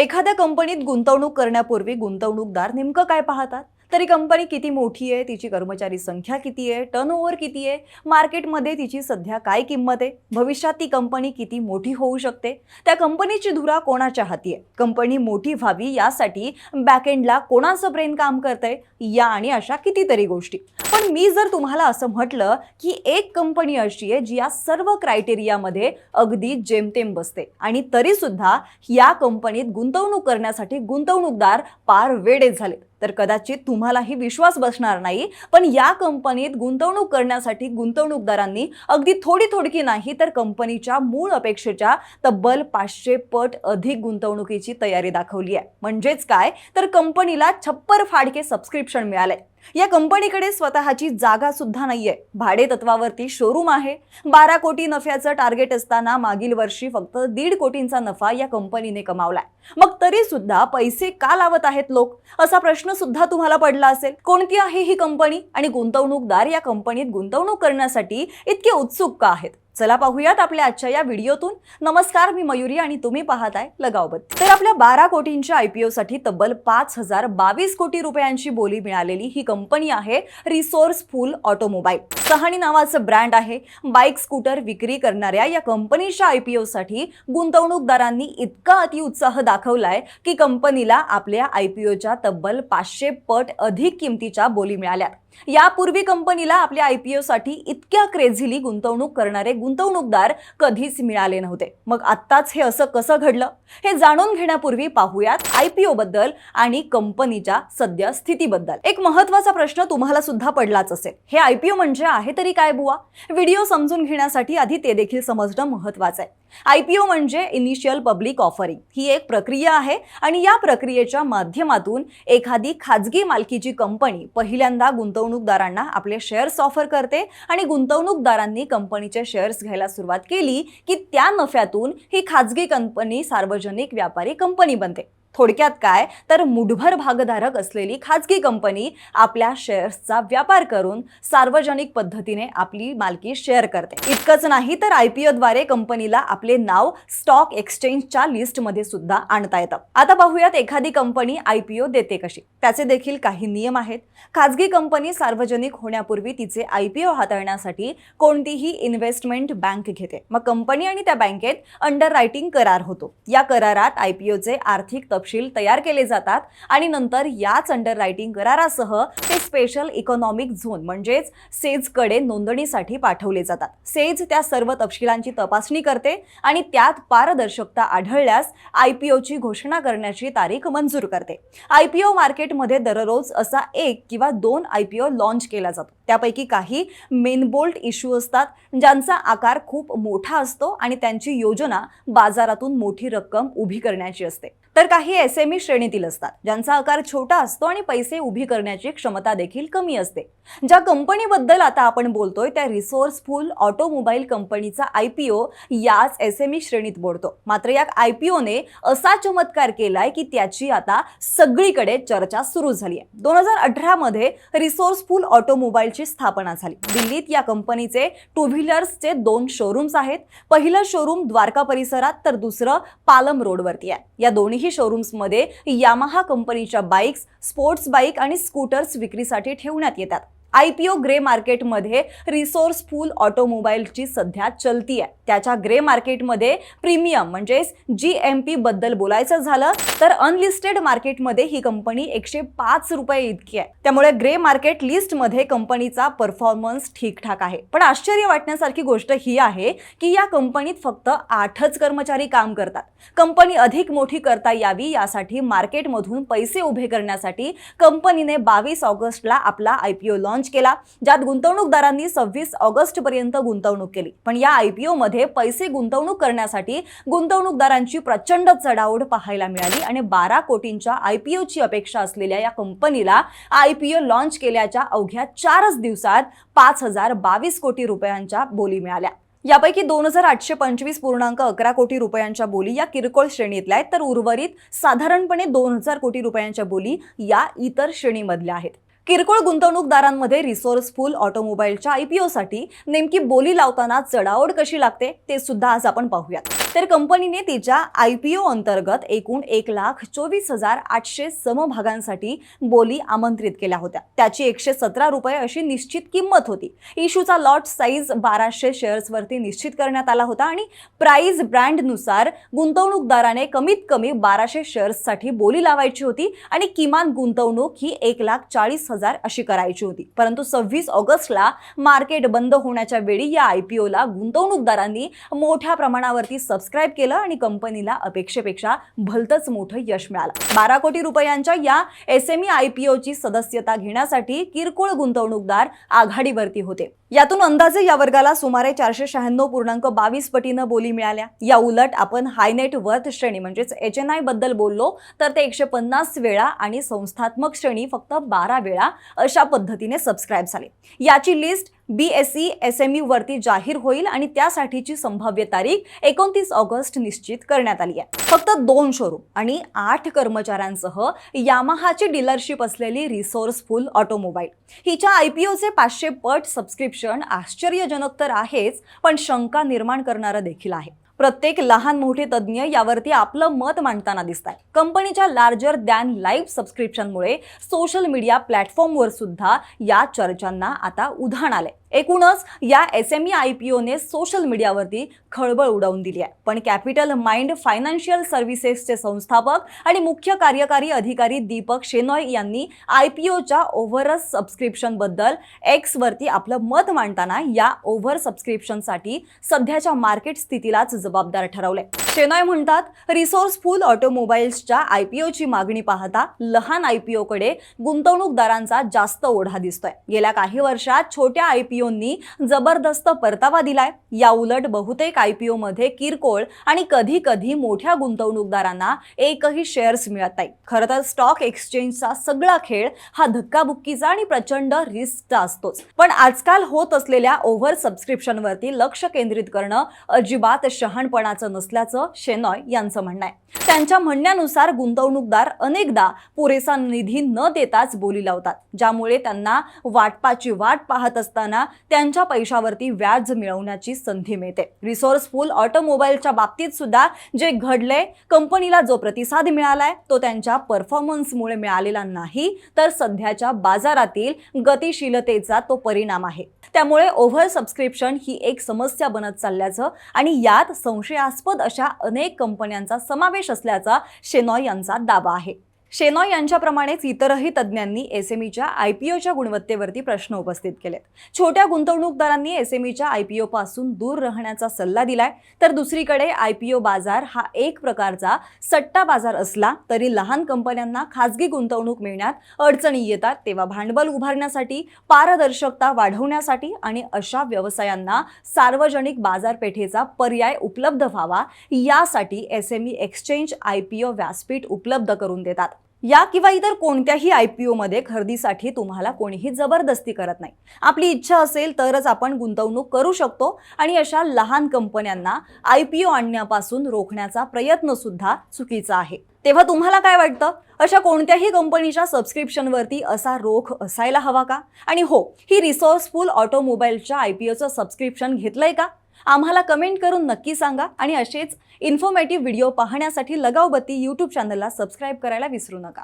एखाद्या कंपनीत गुंतवणूक करण्यापूर्वी गुंतवणूकदार नेमकं काय पाहतात? तरी कंपनी किती मोठी आहे तिची कर्मचारी संख्या किती आहे टर्नओव्हर किती आहे मार्केटमध्ये तिची सध्या काय किंमत आहे भविष्यात ती कंपनी किती मोठी होऊ शकते त्या कंपनीची धुरा कोणाच्या हाती आहे कंपनी मोठी व्हावी यासाठी बॅकएंडला कोणाचं ब्रेन काम करतंय या आणि अशा कितीतरी गोष्टी. पण मी जर तुम्हाला असं म्हटलं की एक कंपनी अशी आहे जी या सर्व क्रायटेरियामध्ये अगदी जेमतेम बसते आणि तरीसुद्धा या कंपनीत गुंतवणूक करण्यासाठी गुंतवणूकदार पार वेडे झाले तर कदाचित तुम्हालाही विश्वास बसणार नाही. पण या कंपनीत गुंतवणूक करण्यासाठी गुंतवणूकदारांनी अगदी थोडी थोडकी नाही तर कंपनीच्या मूळ अपेक्षेच्या तब्बल पाचशे पट अधिक गुंतवणुकीची तयारी दाखवली आहे. म्हणजेच काय? तर कंपनीला छप्पर फाडके सबस्क्रिप्शन मिळालंय. या कंपनीकडे स्वतःची जागा सुद्धा नाहीये. भाडे तत्वावरती शोरूम आहे. बारा कोटी नफ्याचं टार्गेट असताना मागील वर्षी फक्त दीड कोटींचा नफा या कंपनीने कमावलाय. मग तरी सुद्धा पैसे का लावत आहेत लोक? असा प्रश्न सुद्धा तुम्हाला पडला असेल. कोणती आहे ही कंपनी? आणि गुंतवणूकदार या कंपनीत गुंतवणूक करण्यासाठी इतके उत्सुक का आहेत? चला पाहूयात आपल्या आजच्या या व्हिडिओतून. नमस्कार मी मयुरी आणि तुम्ही पाहताय लगावबत तर आपल्या बारा कोटींच्या आयपीओ साठी तब्बल पाच हजार बावीस कोटी रुपयांची बोली मिळालेली ही कंपनी आहे रिसोर्सफुल ऑटोमोबाईल. सहाणी नावाचं ब्रँड आहे. बाईक स्कूटर विक्री करणाऱ्या या कंपनीच्या आयपीओ साठी गुंतवणूकदारांनी इतका अतिउत्साह दाखवलाय की कंपनीला आपल्या आयपीओच्या तब्बल पाचशे पट अधिक किमतीच्या बोली मिळाल्यात. यापूर्वी कंपनीला आपल्या आयपीओ साठी इतक्या क्रेझिली गुंतवणूक करणारे गुंतवणूकदार कधीच मिळाले नव्हते. मग आत्ताच हे असं कसं घडलं? हे जाणून घेण्यापूर्वी पाहूयात आयपीओ बद्दल आणि कंपनीच्या सध्या स्थितीबद्दल. एक महत्त्वाचा प्रश्न तुम्हाला सुद्धा पडलाच असेल. हे आयपीओ म्हणजे आहे तरी काय बुवा? व्हिडिओ समजून घेण्यासाठी आधी ते देखील समजणं महत्वाचं आहे. आयपीओ म्हणजे इनिशियल पब्लिक ऑफरिंग ही एक प्रक्रिया आहे आणि या प्रक्रियेच्या माध्यमातून एखादी खाजगी मालकीची कंपनी पहिल्यांदा गुंतवणूक गुंतवणूकदारांना आपले शेअर्स ऑफर करते आणि गुंतवणूकदारांनी कंपनीचे शेअर्स घ्यायला सुरुवात केली की त्या नफ्यातून ही खाजगी कंपनी सार्वजनिक व्यापारी कंपनी बनते. थोडक्यात काय? तर मुठभर भागधारक असलेली खाजगी कंपनी आपल्या शेअर्सचा व्यापार करून सार्वजनिक पद्धतीने आपली मालकी शेअर करते. इतकंच नाही तर आयपीओद्वारे कंपनीला आपले नाव स्टॉक एक्सचेंजच्या लिस्टमध्ये सुद्धा आणता येतं. आता पाहूयात एखादी कंपनी आयपीओ देते कशी. त्याचे देखील काही नियम आहेत. खाजगी कंपनी सार्वजनिक होण्यापूर्वी तिचे आयपीओ हाताळण्यासाठी कोणतीही इन्व्हेस्टमेंट बँक घेते. मग कंपनी आणि त्या बँकेत अंडर रायटिंग करार होतो. या करारात आयपीओचे आर्थिक तपशील तयार केले जातात आणि नंतर याच अंडर रायटिंग करारासह ते स्पेशल इकॉनॉमिक झोन म्हणजेच सेजकडे नोंदणीसाठी पाठवले जातात. सेज त्या सर्व तपशिलांची तपासणी करते आणि त्यात पारदर्शकता आढळल्यास आयपीओची घोषणा करण्याची तारीख मंजूर करते. आयपीओ मार्केटमध्ये दररोज असा एक किंवा दोन आयपीओ लॉन्च केला जातो. त्यापैकी काही मेनबोल्ट इश्यू असतात ज्यांचा आकार खूप मोठा असतो आणि त्यांची योजना बाजारातून मोठी रक्कम उभी करण्याची असते. तर काही एस एम ई श्रेणीतील असतात ज्यांचा आकार छोटा असतो आणि पैसे उभी करण्याची क्षमता देखील कमी असते. ज्या कंपनीबद्दल आता आपण बोलतोय त्या रिसोर्सफुल ऑटोमोबाईल कंपनीचा आयपीओ याच एस एम ई श्रेणीत बोलतो. मात्र या आयपीओने असा चमत्कार केलाय की त्याची आता सगळीकडे चर्चा सुरू झाली आहे दोन हजार अठरामध्ये रिसोर्सफुल ऑटोमोबाईलची स्थापना झाली. दिल्लीत या कंपनीचे टू व्हीलर्सचे दोन शोरूम्स आहेत. पहिलं शोरूम द्वारका परिसरात तर दुसरं पालम रोडवरती आहे. या दोन्ही शोरूम्समध्ये यामाहा कंपनीच्या बाईक्स स्पोर्ट्स बाईक आणि स्कूटर्स विक्रीसाठी ठेवण्यात येतात. आयपीओ ग्रे मार्केटमध्ये रिसोर्सफुल ऑटोमोबाईलची सध्या चलती आहे त्याच्या ग्रे मार्केटमध्ये प्रीमियम म्हणजेच जी एम पी बद्दल बोलायचं झालं तर अनलिस्टेड मार्केटमध्ये ही कंपनी एकशे पाच रुपये इतकी आहे त्यामुळे ग्रे मार्केट लिस्टमध्ये कंपनीचा परफॉर्मन्स ठीकठाक आहे. पण आश्चर्य वाटण्यासारखी गोष्ट ही आहे की या कंपनीत फक्त आठच कर्मचारी काम करतात. कंपनी अधिक मोठी करता यावी यासाठी मार्केटमधून पैसे उभे करण्यासाठी कंपनीने बावीस ऑगस्टला आपला आयपीओ लॉन्च केला ज्यात गुंतवणूकदारांनी सव्वीस ऑगस्ट पर्यंत गुंतवणूक केली. पण या आयपीओ मध्ये पैसे गुंतवणूक करण्यासाठी गुंतवणूकदारांची प्रचंड चढाओढ पाहायला मिळाली आणि बारा कोटींच्या आयपीओची अपेक्षा असलेल्या या कंपनीला आयपीओ लॉन्च केल्याच्या अवघ्या चारच दिवसात पाच हजार बावीस कोटी रुपयांच्या बोली मिळाल्या. यापैकी दोन हजार आठशे पंचवीस पूर्णांक अकरा कोटी रुपयांच्या बोली या किरकोळ श्रेणीतल्या आहेत तर उर्वरित साधारणपणे दोन हजार कोटी रुपयांच्या बोली या इतर श्रेणीमधल्या आहेत. किरकोळ गुंतवणूकदारांमध्ये रिसोर्सफुल ऑटोमोबाईलच्या आयपीओसाठी नेमकी बोली लावताना चढाओढ कशी लागते ते सुद्धा आज आपण पाहूयात. तर कंपनीने तिच्या आयपीओ अंतर्गत एकूण एक लाख चोवीस हजार आठशे समभागांसाठी बोली आमंत्रित केल्या होत्या. त्याची एकशे सतरा रुपये अशी निश्चित किंमत होती. इशूचा लॉट साईज बाराशे शेअर्सवरती निश्चित करण्यात आला होता आणि प्राईज ब्रँडनुसार गुंतवणूकदाराने कमीत कमी बाराशे शेअर्ससाठी बोली लावायची होती आणि किमान गुंतवणूक ही एक लाख चाळीस हजार अशी करायची होती. परंतु सव्वीस ऑगस्टला मार्केट बंद होण्याच्या वेळी या आयपीओला गुंतवणूकदारांनी मोठ्या प्रमाणावरती सबस्क्राईब केलं आणि कंपनीला अपेक्षेपेक्षा भलतंच मोठं यश मिळालं. बारा कोटी रुपयांच्या या एस एम ई आयपीओची सदस्यता घेण्यासाठी किरकोळ गुंतवणूकदार आघाडीवरती होते. यातून अंदाजे या वर्गाला सुमारे चारशे शहाण्णव पूर्णांक बावीस पटीनं बोली मिळाल्या. या उलट आपण हायनेट वर्थ श्रेणी म्हणजेच एच एन आयबद्दल बोललो तर ते एकशे पन्नास वेळा आणि संस्थात्मक श्रेणी फक्त बारा वेळा अशा पद्धतीने सबस्क्राईब झाले. याची list B S C S M U वरती जाहीर होईल आणि त्यासाठीची संभाव्य तारीख एकोणतीस ऑगस्ट निश्चित करण्यात आली आहे. फक्त दोन शोरूम आणि आठ कर्मचाऱ्यांसह यामाहाची डीलरशिप असलेली रिसोर्सफुल ऑटोमोबाईल हिच्या आय पी ओचे पाचशे पट सबस्क्रिप्शन आश्चर्यजनक तर आहेच पण शंका निर्माण करणारं देखील आहे. प्रत्येक लहान मोठे तज्ज्ञ यावरती आपलं मत मांडताना दिसत आहे कंपनीच्या लार्जर दॅन लाईव्ह सबस्क्रिप्शनमुळे सोशल मीडिया प्लॅटफॉर्मवर सुद्धा या चर्चांना आता उधाण आलंय. एकूणच या S M E I P one social मीडियावरती खळबळ उडवून दिली आहे. पण कॅपिटल माइंड फायनान्शियल सर्व्हिसेसचे संस्थापक आणि मुख्य कार्यकारी अधिकारी दीपक शेनॉय यांनी आय पी ओच्या ओव्हर सबस्क्रिप्शनबद्दल एक्सवरती आपलं मत मांडताना या ओव्हर सबस्क्रिप्शनसाठी सध्याच्या मार्केट स्थितीलाच जबाबदार ठरवलंय. शेनॉय म्हणतात रिसोर्सफुल ऑटोमोबाईल्सच्या आय पी ओची मागणी पाहता लहान आय पी ओकडे गुंतवणूकदारांचा जास्त ओढा दिसतोय. गेल्या काही वर्षात छोट्या आय पी ओनी जबरदस्त परतावा दिलाय. या उलट बहुतेक आयपीओ मध्ये किरकोळ आणि कधी कधी मोठ्या गुंतवणूकदारांना एकही शेअर्स मिळत नाही. खरं तर स्टॉक एक्सचेंजचा सगळा खेळ हा धक्काबुक्कीचा आणि प्रचंड रिस्कचा असतोच. पण आजकाल होत असलेल्या ओव्हर सबस्क्रिप्शनवरती लक्ष केंद्रित करणं अजिबात शहाणपणाचं नसल्याचं शेनॉय यांचं म्हणणं आहे. त्यांच्या म्हणण्यानुसार गुंतवणूकदार अनेकदा पुरेसा निधी न देताच बोली लावतात ज्यामुळे त्यांना वाटपाची वाट पाहत असताना त्यांच्या पैशावरती व्याज मिळवण्याची संधी मिळते. रिसोर्सफुल ऑटोमोबाईलच्या बाबतीत सुद्धा जे घडले कंपनीला जो प्रतिसाद मिळालाय तो त्यांच्या परफॉर्मन्समुळे मिळालेला नाही तर सध्याच्या बाजारातील गतिशीलतेचा तो परिणाम आहे. त्यामुळे ओव्हर सबस्क्रिप्शन ही एक समस्या बनत चालल्याचं आणि यात संशयास्पद अशा अनेक कंपन्यांचा समावेश असल्याचा शेनॉय यांचा दावा आहे. शेनॉय यांच्याप्रमाणेच इतरही तज्ज्ञांनी एसएमईच्या आय पी ओच्या गुणवत्तेवरती प्रश्न उपस्थित केलेत. छोट्या गुंतवणूकदारांनी एसएमईच्या आय पी ओपासून दूर राहण्याचा सल्ला दिलाय. तर दुसरीकडे आय पी ओ बाजार हा एक प्रकारचा सट्टा बाजार असला तरी लहान कंपन्यांना खाजगी गुंतवणूक मिळण्यात अडचणी येतात. तेव्हा भांडवल उभारण्यासाठी पारदर्शकता वाढवण्यासाठी आणि अशा व्यवसायांना सार्वजनिक बाजारपेठेचा पर्याय उपलब्ध व्हावा यासाठी SME exchange I P O व्यासपीठ उपलब्ध करून देतात. या किंवा इतर कोणत्याही आय पी ओमध्ये खरेदीसाठी तुम्हाला कोणीही जबरदस्ती करत नाही. आपली इच्छा असेल तरच आपण गुंतवणूक करू शकतो आणि अशा लहान कंपन्यांना आय पी ओ आणण्यापासून रोखण्याचा प्रयत्न सुद्धा चुकीचा आहे. तेव्हा तुम्हाला काय वाटतं? अशा कोणत्याही कंपनीच्या सबस्क्रिप्शनवरती असा रोख असायला हवा का? आणि हो ही रिसोर्सफुल ऑटोमोबाईलच्या आय पी ओचं सबस्क्रिप्शन घेतलंय का? आम्हाला कमेंट करून नक्की सांगा आणि असेच इन्फॉर्मेटिव्ह व्हिडिओ पाहण्यासाठी लगावबत्ती यूट्यूब चॅनलला सबस्क्राईब करायला विसरू नका.